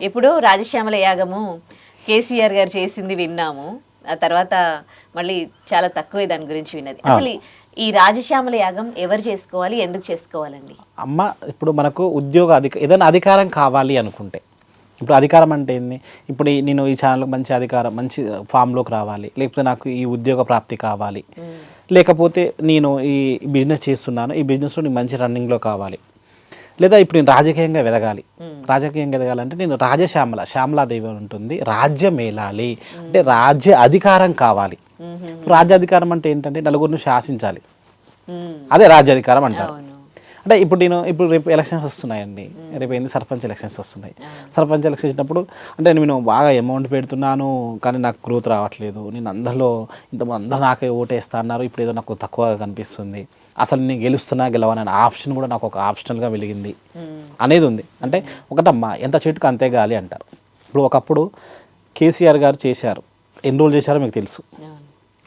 ఇప్పుడు రాజశ్యామల యాగము కేసీఆర్ గారు చేసింది విన్నాము. ఆ తర్వాత మళ్ళీ చాలా తక్కువే దాని గురించి విన్నది. అసలు ఈ- రాజశ్యామల యాగం ఎవరు చేసుకోవాలి ఎందుకు చేసుకోవాలండి? అమ్మ ఇప్పుడు మనకు ఉద్యోగ అధిక ఏదైనా అధికారం కావాలి అనుకుంటే. ఇప్పుడు అధికారం అంటే ఏంది? ఇప్పుడు ఈ- నేను ఈ ఛానల్కి మంచి అధికారం మంచి ఫామ్లోకి రావాలి. లేకపోతే నాకు ఈ ఉద్యోగ ప్రాప్తి కావాలి. లేకపోతే నేను ఈ బిజినెస్ చేస్తున్నాను. ఈ బిజినెస్లో నేను మంచి రన్నింగ్లో కావాలి. లేదా ఇప్పుడు నేను రాజకీయంగా ఎదగాలి రాజకీయంగా ఎదగాలంటే నేను రాజశ్యామల శ్యామలాదేవి అని ఉంటుంది. రాజ్యం ఏలాలి అంటే రాజ్య అధికారం కావాలి. రాజ్యాధికారం అంటే ఏంటంటే నలుగురిని శాసించాలి. అదే రాజ్యాధికారం అంటారు. అంటే ఇప్పుడు నేను ఇప్పుడు రేపు ఎలక్షన్స్ వస్తున్నాయండి. రేపు ఏంది? సర్పంచ్ ఎలక్షన్స్ వస్తున్నాయి. సర్పంచ్ ఎలక్షన్స్ వచ్చినప్పుడు అంటే నేను బాగా అమౌంట్ పెడుతున్నాను కానీ నాకు గ్రోత్ రావట్లేదు. నేను అందరిలో ఇంత అందరు నాకే ఓటేస్తా అన్నారు. ఇప్పుడు ఏదో నాకు తక్కువగా కనిపిస్తుంది. అసలు నేను గెలుస్తున్నా గెలవనని ఆప్షన్ కూడా నాకు ఒక ఆప్షనల్గా వెలిగింది. అనేది ఉంది. అంటే ఒకటమ్మా ఎంత చెట్టుకు అంతే గాలి అంటారు. ఇప్పుడు ఒకప్పుడు కేసీఆర్ గారు చేశారు. ఎన్ని రోజులు చేశారో మీకు తెలుసు.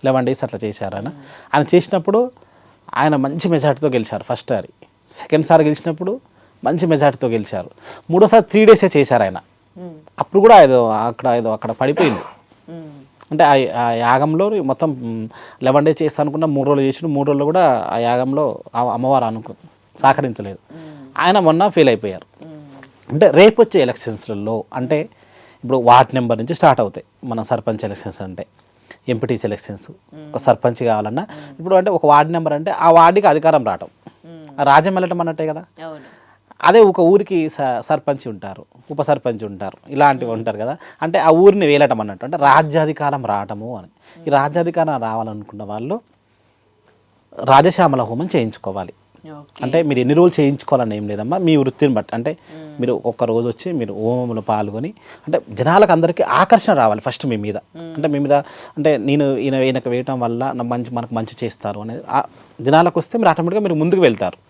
లెవెన్ డేస్ అట్లా చేశారు ఆయన. ఆయన చేసినప్పుడు ఆయన మంచి మెజార్టీతో గెలిచారు ఫస్ట్ సారి. సెకండ్ సార్ గెలిచినప్పుడు మంచి మెజార్టీతో గెలిచారు. మూడోసారి త్రీ డేసే చేశారు ఆయన. అప్పుడు కూడా ఏదో అక్కడ ఏదో అక్కడ పడిపోయింది. అంటే ఆ యాగంలో మొత్తం లెవెన్ డేస్ చేస్తా అనుకున్న మూడు రోజులు చేసిన మూడు రోజులు కూడా ఆ యాగంలో అమ్మవారు అనుకు సహకరించలేదు. ఆయన మొన్న ఫెయిల్ అయిపోయారు. అంటే రేపు వచ్చే ఎలక్షన్స్లలో అంటే ఇప్పుడు వార్డ్ నెంబర్ నుంచి స్టార్ట్ అవుతాయి. మన సర్పంచ్ ఎలక్షన్స్ అంటే ఎంపీటీ ఎలక్షన్స్. ఒక సర్పంచ్ కావాలన్నా. ఇప్పుడు అంటే ఒక వార్డ్ నెంబర్ అంటే ఆ వార్డుకి అధికారం రావటం. రాజ్యం వెళ్ళటం అన్నట్టే కదా? అదే ఒక ఊరికి స- సర్పంచ్ ఉంటారు ఉప సర్పంచ్ ఉంటారు ఇలాంటివి ఉంటారు కదా? అంటే ఆ ఊరిని వేలటం అన్నట్టు అంటే రాజ్యాధికారం రావటము అని. ఈ రాజ్యాధికారం రావాలనుకున్న వాళ్ళు రాజశ్యామల హోమం చేయించుకోవాలి. అంటే మీరు ఎన్ని రోజులు చేయించుకోవాలని ఏం లేదమ్మా మీ వృత్తిని బట్టి. అంటే మీరు ఒక్క రోజు వచ్చి మీరు హోమంలో పాల్గొని అంటే జనాలకు అందరికీ ఆకర్షణ రావాలి ఫస్ట్ మీ మీద. అంటే మీ మీద అంటే నేను ఈయన ఈయనకు వేయటం వల్ల మంచి మనకు మంచి చేస్తారు అనేది జనాలకు వస్తే మీరు ఆటోమేటిక్గా మీరు ముందుకు వెళ్తారు.